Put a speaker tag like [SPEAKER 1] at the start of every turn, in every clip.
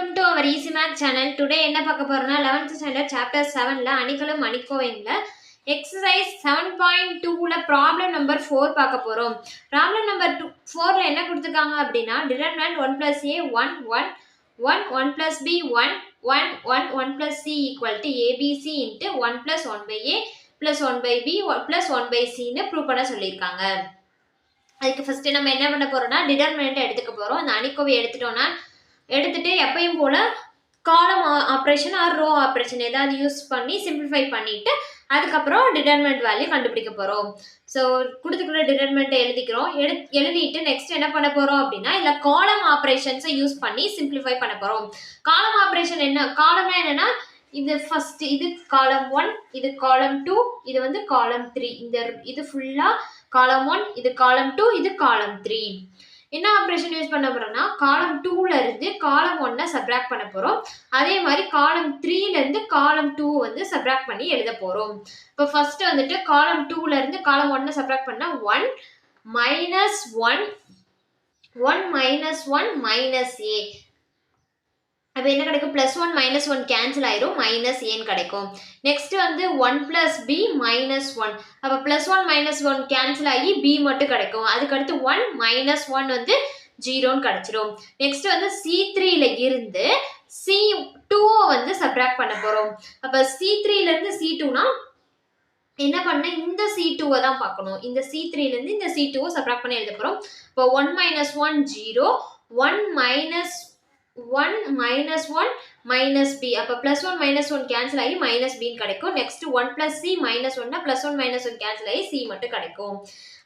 [SPEAKER 1] Welcome to our easy make channel today என்ன பார்க்க போகிறோம்னா லெவன்த் ஸ்டாண்டர்ட் சாப்டர் செவனில் அணிகளும் அணிக்கோவைங்கள எக்ஸசைஸ் செவன் பாயிண்ட் டூவில் ப்ராப்ளம் நம்பர் ஃபோர் பார்க்க போகிறோம் ப்ராப்ளம் நம்பர் டூ ஃபோரில் என்ன கொடுத்துருக்காங்க அப்படின்னா determinant one plus A one one one one plus B one one one one plus C equal to ABC into one plus one by A plus one by B one plus one by Chinnu prove பண்ண சொல்லியிருக்காங்க. அதுக்கு first நம்ம என்ன பண்ண போகிறோம்னா determinant எடுத்துக்க போகிறோம் அந்த அணிக்கோவை எடுத்துட்டோம்னா எடுத்துகிட்டு எப்பயும் போல் column operation or row operation ஏதாவது யூஸ் பண்ணி சிம்பிளிஃபை பண்ணிவிட்டு அதுக்கப்புறம் டிடர்மெண்ட் வேல்யூ கண்டுபிடிக்க போகிறோம் ஸோ கொடுத்துக்கிற டிடர்மெண்ட்டை எழுதிக்கிறோம். எடு எழுதிட்டு நெக்ஸ்ட் என்ன பண்ண போகிறோம் அப்படின்னா இல்லை காலம் ஆப்ரேஷன்ஸை யூஸ் பண்ணி சிம்பிளிஃபை பண்ண போகிறோம் காலம் ஆப்ரேஷன் என்ன காலம்னா என்னன்னா இது ஃபஸ்ட்டு இது காலம் ஒன் இது காலம் டூ இது வந்து காலம் த்ரீ இந்த இது ஃபுல்லாக காலம் ஒன் இது காலம் டூ இது காலம் த்ரீ என்ன ஆப்ரேஷன் யூஸ் பண்ண போறோம்னா காலம் டூல இருந்து காலம் ஒன்னை சப்ராக்ட் பண்ண போறோம். அதே மாதிரி காலம் த்ரீல இருந்து காலம் டூ வந்து சப்ராக்ட் பண்ணி எழுத போறோம். இப்போ ஃபர்ஸ்ட் வந்துட்டு காலம் டூல இருந்து காலம் ஒன்னை சப்ராக்ட் பண்ணா one minus one one minus one minus A அப்போ என்ன கிடைக்கும்? Plus one minus one cancel ஆயிரும். மைனஸ் ஏன்னு கிடைக்கும். நெக்ஸ்ட் வந்து one plus B minus one அப்போ plus one minus one cancel ஆகி பி மட்டும் கிடைக்கும். அதுக்கடுத்து ஒன் மைனஸ் ஒன் வந்து ஜீரோன்னு கிடச்சிரும். நெக்ஸ்ட் வந்து சி த்ரீல இருந்து சி டூவை வந்து சப்ராக்ட் பண்ண போகிறோம் அப்போ சி த்ரீலேருந்து சி டூனா என்ன பண்ண இந்த சி டூவை தான் பார்க்கணும். இந்த சி த்ரீலேருந்து இந்த சி டூவை சப்ராக்ட் பண்ணி எழுத போகிறோம் இப்போ one minus one zero one minus one minus one minus B அப்போ plus one minus one cancel ஆகி மைனஸ் பின்னு கிடைக்கும். Next one plus C minus ஒன்னா plus one minus one cancel ஆகி சி மட்டும் கிடைக்கும்.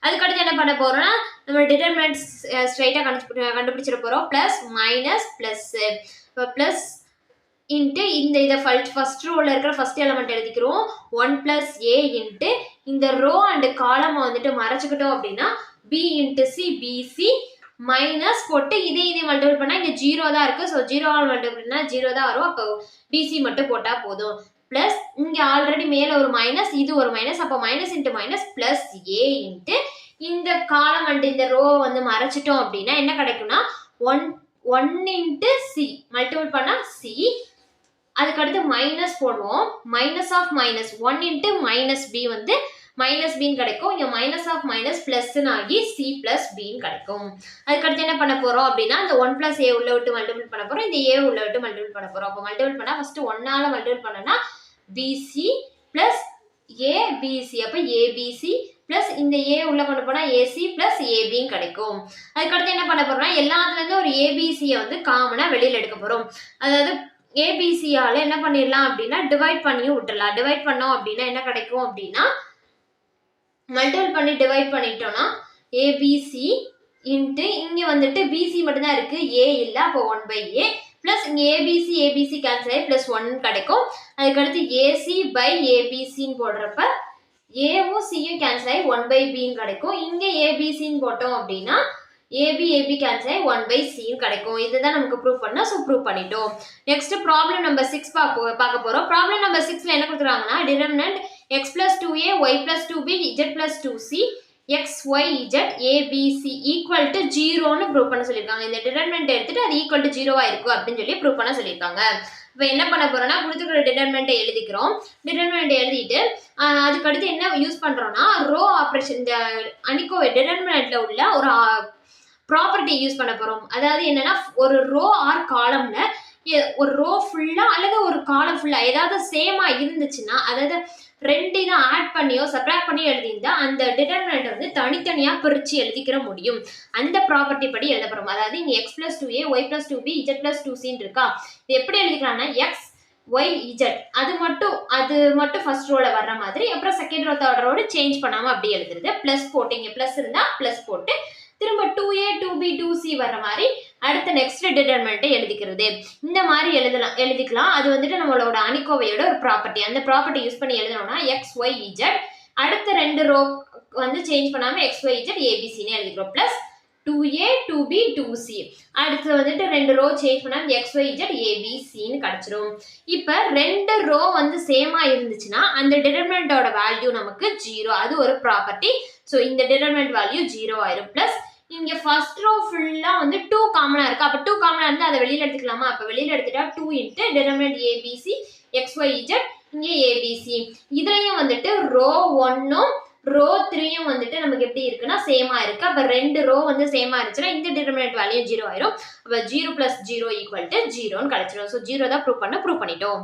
[SPEAKER 1] அதுக்கடுத்து என்ன பண்ண போகிறோம்னா நம்ம டிட்டர்மெண்ட்ஸ் ஸ்ட்ரைட்டாக கண்டுபிடி கண்டுபிடிச்சிட போகிறோம் ப்ளஸ் மைனஸ் ப்ளஸ்ஸு இப்போ ப்ளஸ் இன்ட்டு இந்த இதை ஃபஸ்ட் ஃபஸ்ட் ரோவில் இருக்கிற ஃபஸ்ட் எலமெண்ட் எழுதிக்கிறோம். ஒன் ப்ளஸ் ஏ இன்ட்டு இந்த ரோ அண்டு காலமை வந்துட்டு மறைச்சிக்கிட்டோம் அப்படின்னா B into C BC minus போட்டு இதே இதே மல்டிபிள் பண்ணால் இங்கே ஜீரோ தான் இருக்குது ஸோ ஜீரோவால் மல்டிபிள் ஜீரோ தான் வரும். அப்போ பிசி மட்டும் போட்டால் போதும். ப்ளஸ் இங்கே ஆல்ரெடி மேலே ஒரு மைனஸ் இது ஒரு மைனஸ் அப்போ minus into minus plus A into இந்த காலம் வந்து இந்த ரோ வந்து மறைச்சிட்டோம் அப்படின்னா என்ன கிடைக்கும்னா one one into C multiple பண்ணால் சி அதுக்கடுத்து மைனஸ் போடுவோம். Minus of minus one into minus B வந்து மைனஸ் பின்னு கிடைக்கும். இங்கே மைனஸ் ஆஃப் மைனஸ் ப்ளஸ்ன்னு ஆகி சி ப்ளஸ் பின்னு கிடைக்கும். அதுக்கடுத்து என்ன பண்ண போகிறோம் அப்படின்னா இந்த ஒன் ப்ளஸ் ஏ உள்ள விட்டு மல்டிபிள் பண்ண போகிறோம் இந்த ஏ உள்ள விட்டு மல்டிபிள் பண்ண போகிறோம் அப்போ மல்டிபிள் பண்ணால் ஃபஸ்ட்டு ஒன்னால் மல்டிபிள் பண்ணனா பிசி ப்ளஸ் ஏபிசி அப்போ ஏபிசி ப்ளஸ் இந்த ஏ உள்ள கொண்டு போனால் ஏசி ப்ளஸ் ஏபின்னு கிடைக்கும். அதுக்கடுத்து என்ன பண்ண போகிறோம்னா எல்லாத்துலேருந்து ஒரு ஏபிசியை வந்து காமனாக வெளியில் எடுக்க போகிறோம் அதாவது ஏபிசியால் என்ன பண்ணிடலாம் அப்படின்னா டிவைட் பண்ணியும் விட்டுடலாம். டிவைட் பண்ணோம் அப்படின்னா என்ன கிடைக்கும் அப்படின்னா மல்டிபிள் பண்ணி டிவைட் பண்ணிட்டோம்னா ஏபிசி இன்ட்டு இங்கே வந்துட்டு பிசி மட்டும்தான் இருக்குது ஏ இல்லை அப்போ ஒன் பை ஏ ப்ளஸ் இங்கே ஏபிசி ஏபிசி கேன்சல் ஆகி ப்ளஸ் ஒன் கிடைக்கும். அதுக்கடுத்து ஏசி பை ஏபிசின்னு போடுறப்ப ஏவும் சியும் கேன்சல் ஆகி ஒன் பை பின்னு கிடைக்கும். இங்கே ஏபிசின்னு போட்டோம் அப்படின்னா ஏபி ஏபி கேன்சல் ஆகி ஒன் பை சின்னு கிடைக்கும். இதுதான் நமக்கு ப்ரூவ் பண்ணால் ஸோ ப்ரூவ் பண்ணிட்டோம். நெக்ஸ்ட் ப்ராப்ளம் நம்பர் சிக்ஸ் பார்க்க பார்க்க போகிறோம் ப்ராப்ளம் நம்பர் சிக்ஸில் என்ன கொடுக்குறாங்கன்னா determinant X plus two A Y plus two B Z plus two C x y c ABC to to ஜீரோன்னு ப்ரூவ் பண்ண சொல்லியிருக்காங்க. இந்த டிடர்மெண்ட் எடுத்துட்டு அது ஈக்குவல் டு ஜீரோவாக இருக்கும் அப்படின்னு சொல்லி ப்ரூவ் பண்ண சொல்லியிருக்காங்க. இப்போ என்ன பண்ண போறோம்னா கொடுத்துக்கிற டிடர்மெண்ட்டை எழுதிக்கிறோம். டிடர்மெண்ட் எழுதிட்டு அதுக்கடுத்து என்ன யூஸ் பண்ணுறோம்னா ரோ ஆப்ரேஷன் இந்த அனிக்கோ டிடர்மெண்ட்ல உள்ள ஒரு ப்ராப்பர்ட்டி யூஸ் பண்ண போகிறோம் அதாவது என்னன்னா ஒரு ரோ ஆர் காலம்ல ஒரு ரோ ஃபுல்லாக அல்லது ஒரு காலம் ஃபுல்லாக ஏதாவது சேமாக இருந்துச்சுன்னா அதாவது ரெண்டையும் ஆட் பண்ணியோ சப்ராக்ட் பண்ணியோ எழுதியிருந்தா அந்த டிட்டர்மினண்ட் வந்து தனித்தனியாக பிரித்து எழுதிக்கிற முடியும். அந்த ப்ராப்பர்ட்டி படி எழுதப்படும் அதாவது இங்கே X plus two A Y plus two B Z plus two சின்னு இருக்கா? இது எப்படி எழுதிக்கலாம்னா எக்ஸ் ஒய் இஜட் அது மட்டும் அது மட்டும் ஃபர்ஸ்ட் ரோல வர்ற மாதிரி அப்புறம் செகண்ட் ரோ தேர்ட் ரோடு சேஞ்ச் பண்ணாமல் அப்படி எழுதுறது. ப்ளஸ் போட்டு இங்கே ப்ளஸ் இருந்தால் ப்ளஸ் போட்டு திரும்ப two A two B two C வர மாதிரி அடுத்து நெக்ஸ்ட் டிட்டர்மெண்ட்டை எழுதிக்கிறது. இந்த மாதிரி எழுதலாம் எழுதிக்கலாம். அது வந்துட்டு நம்மளோட அணிக்கோவையோட ஒரு ப்ராப்பர்ட்டி அந்த ப்ராப்பர்ட்டி யூஸ் பண்ணி எழுதணும்னா எக்ஸ் ஒய் இஜட் அடுத்த ரெண்டு ரோ வந்து சேஞ்ச் பண்ணாமல் எக்ஸ் ஒய் இஜட் ஏபிசின்னு எழுதிக்கிறோம். Plus two A two B two C அடுத்து வந்துட்டு ரெண்டு ரோ சேஞ்ச் பண்ணாமல் எக்ஸ் ஒய் இஜட் ஏபிசின்னு கிடச்சிரும். இப்போ ரெண்டு ரோ வந்து சேமாக இருந்துச்சுன்னா அந்த டிட்டர்மெண்ட்டோட வேல்யூ நமக்கு ஜீரோ அது ஒரு ப்ராப்பர்ட்டி ஸோ இந்த டிட்டர்மெண்ட் வேல்யூ ஜீரோ ஆயிரும். ப்ளஸ் இங்க ஃபர்ஸ்ட் ரோ ஃபுல்லா வந்து டூ காமனா இருக்கு. அப்ப டூ காமனா இருந்து அதை வெளியில எடுத்துக்கலாமா? அப்ப வெளியில எடுத்துட்டா two into determinant ABC X Y Z இங்க ஏபிசி இதுலயும் வந்துட்டு ரோ ஒன்னும் ரோ த்ரீயும் வந்துட்டு நமக்கு எப்படி இருக்குன்னா சேமா இருக்கு. அப்ப ரெண்டு ரோ வந்து சேமா இருந்துச்சுன்னா இந்த டிட்டர்மினன்ட் வேல்யூ ஜீரோ ஆயிரும். அப்ப zero plus zero equal to ஜீரோன்னு கிடைச்சிடும் ஸோ ஜீரோ தான் ப்ரூவ் பண்ண ப்ரூவ் பண்ணிட்டோம்.